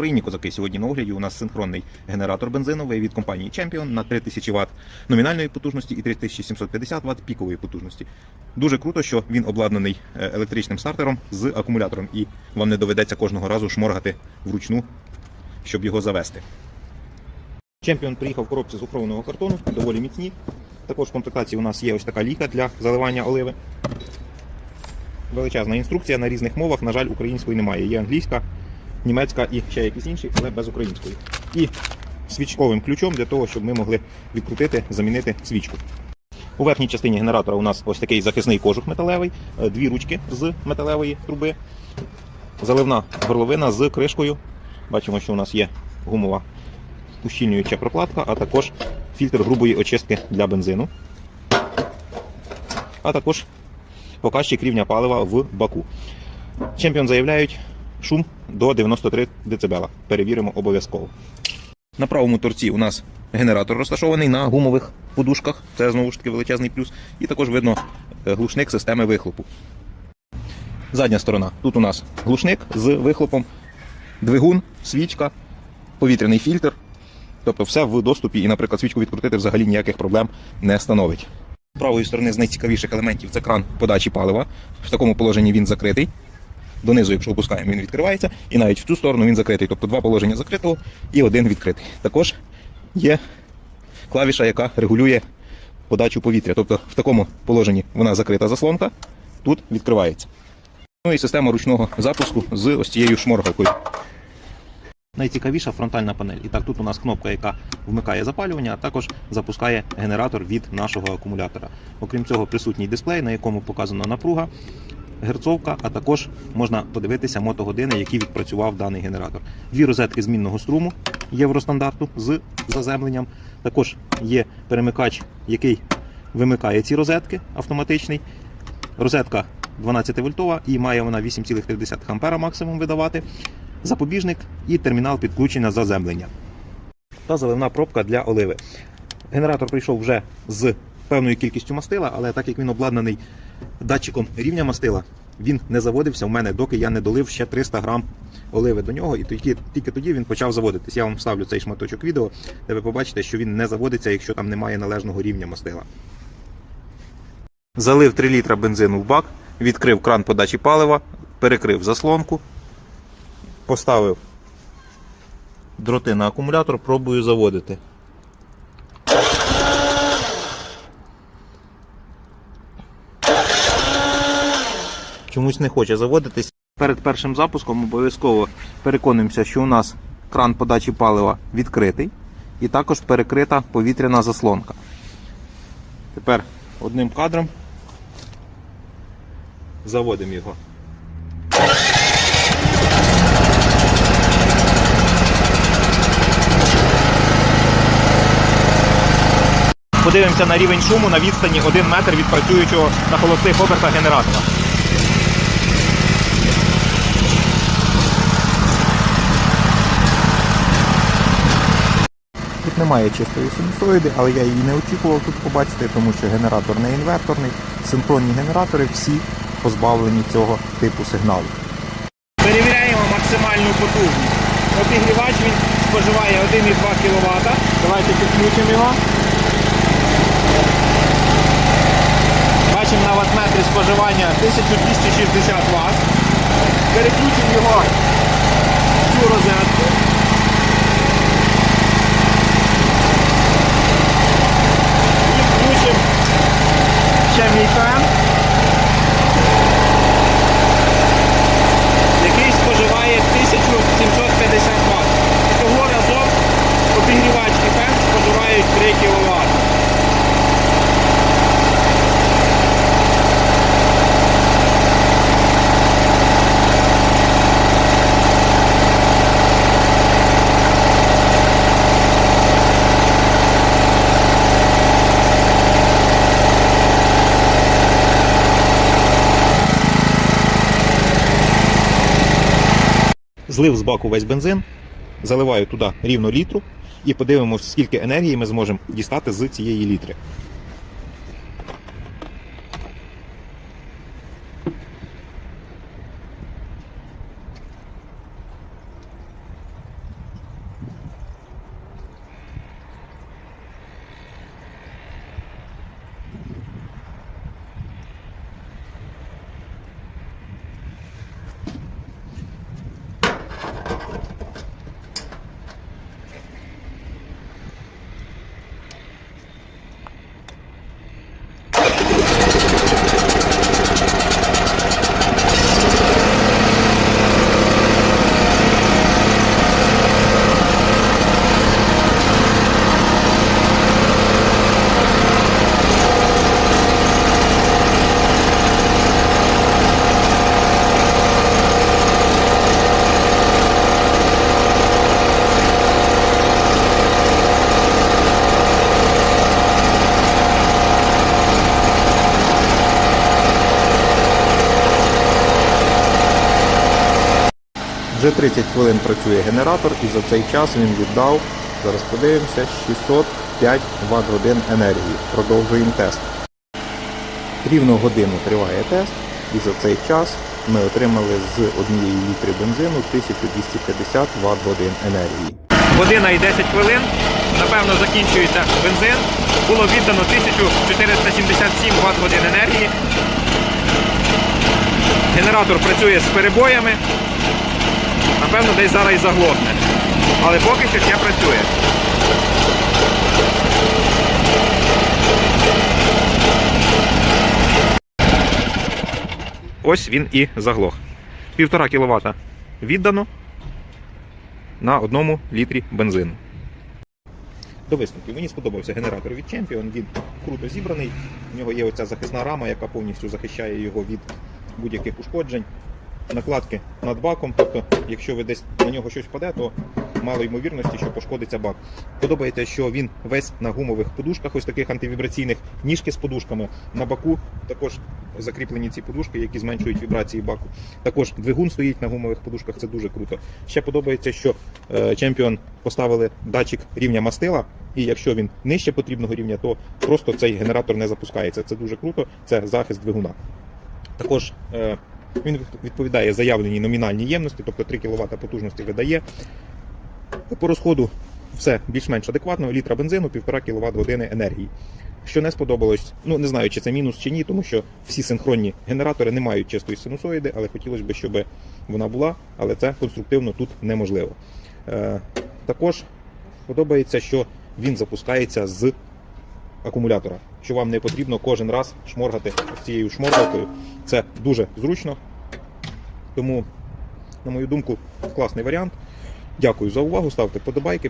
Україні козаки сьогодні на огляді у нас синхронний генератор бензиновий від компанії Champion на 3000 Вт номінальної потужності і 3750 Вт пікової потужності. Дуже круто, що він обладнаний е, електричним стартером з акумулятором, і вам не доведеться кожного разу шморгати вручну, щоб його завести. Чемпіон приїхав в коробці з охоронного картону, доволі міцні. Також в комплектації у нас є ось така ліка для заливання оливи. Величезна інструкція на різних мовах. На жаль, української немає. Є англійська, німецька і ще якісь інші, але без української. І свічковим ключом для того, щоб ми могли відкрутити, замінити свічку. У верхній частині генератора у нас ось такий захисний кожух металевий, е, дві ручки з металевої труби, заливна горловина з кришкою. Бачимо, що у нас є гумова ущільнююча прокладка, а також фільтр грубої очистки для бензину. А також показчик рівня палива в баку. Чемпіон заявляють шум до 93 дБ. Перевіримо обов'язково. На правому торці у нас генератор розташований на гумових подушках. Це знову ж таки величезний плюс. І також видно е, глушник системи вихлопу. Задня сторона. Тут у нас глушник з вихлопом, двигун, свічка, повітряний фільтр. Тобто все в доступі і, наприклад, свічку відкрутити взагалі ніяких проблем не становить. З правої сторони з найцікавіших елементів це кран подачі палива. В такому положенні він закритий. Донизу, якщо опускаємо, він відкривається. І навіть в цю сторону він закритий. Тобто два положення закритого і один відкритий. Також є клавіша, яка регулює подачу повітря. Тобто в такому положенні вона закрита заслонка, тут відкривається. Ну і система ручного запуску з ось цією шморгалкою. Найцікавіша фронтальна панель. І так, тут у нас кнопка, яка вмикає запалювання, а також запускає генератор від нашого акумулятора. Окрім цього, присутній дисплей, на якому показана напруга, герцовка, а також можна подивитися мотогодини, які відпрацював даний генератор. Дві розетки змінного струму євростандарту з заземленням. Також є перемикач, який вимикає ці розетки автоматичний. Розетка 12 вольтова і має вона 8,3 ампера максимум видавати запобіжник і термінал підключення заземлення. Та заливна пробка для оливи. Генератор прийшов вже з певною кількістю мастила, але так як він обладнаний датчиком рівня мастила, він не заводився в мене, доки я не долив ще 300 грам оливи до нього, і тільки, тільки тоді він почав заводитись. Я вам вставлю цей шматочок відео, де ви побачите, що він не заводиться, якщо там немає належного рівня мастила. Залив 3 літра бензину в бак, відкрив кран подачі палива, перекрив заслонку, поставив дроти на акумулятор, пробую заводити. Чомусь не хоче заводитись. Перед першим запуском обов'язково переконуємося, що у нас кран подачі палива відкритий і також перекрита повітряна заслонка. Тепер одним кадром заводимо його. Подивимося на рівень шуму на відстані 1 метр від працюючого на холостих обертах генератора. Немає чистої синусоїди, але я її не очікував тут побачити, тому що генератор не інверторний. Синхронні генератори всі позбавлені цього типу сигналу. Перевіряємо максимальну потужність. Обігрівач він споживає 1,2 кВт. Давайте підключимо його. Бачимо на ватметрі споживання 1260 Вт. Переключимо його в цю розетку. І включимо ще мій фен, який споживає 1750 Вт. Того разом обігрівач і фен споживають 3 кВт. Злив з баку весь бензин, заливаю туди рівно літру і подивимося, скільки енергії ми зможемо дістати з цієї літри. Вже 30 хвилин працює генератор і за цей час він віддав, зараз подивимося, 605 Вт годин енергії. Продовжуємо тест. Рівно годину триває тест, і за цей час ми отримали з однієї літри бензину 1250 Вт годин енергії. Година і 10 хвилин. Напевно, закінчується бензин. Було віддано 1477 Вт годин енергії. Генератор працює з перебоями. Напевно, десь зараз і заглохне. Але поки що ще працює. Ось він і заглох. Півтора кВт віддано на одному літрі бензину. До висновків. Мені сподобався генератор від Champion. Він круто зібраний. У нього є оця захисна рама, яка повністю захищає його від будь-яких ушкоджень. Накладки над баком, тобто, якщо ви десь на нього щось впаде, то мало ймовірності, що пошкодиться бак. Подобається, що він весь на гумових подушках, ось таких антивібраційних, ніжки з подушками. На баку також закріплені ці подушки, які зменшують вібрації баку. Також двигун стоїть на гумових подушках, це дуже круто. Ще подобається, що е, Champion поставили датчик рівня мастила, і якщо він нижче потрібного рівня, то просто цей генератор не запускається. Це дуже круто, це захист двигуна. Також е, він відповідає заявленій номінальній ємності, тобто 3 кВт потужності видає. По розходу все більш-менш адекватно, літра бензину, 1,5 кВт години енергії. Що не сподобалось, ну не знаю, чи це мінус чи ні, тому що всі синхронні генератори не мають чистої синусоїди, але хотілося б, щоб вона була, але це конструктивно тут неможливо. Е, також подобається, що він запускається з акумулятора, що вам не потрібно кожен раз шморгати цією шморгалкою. Це дуже зручно. Тому, на мою думку, класний варіант. Дякую за увагу. Ставте подобайки.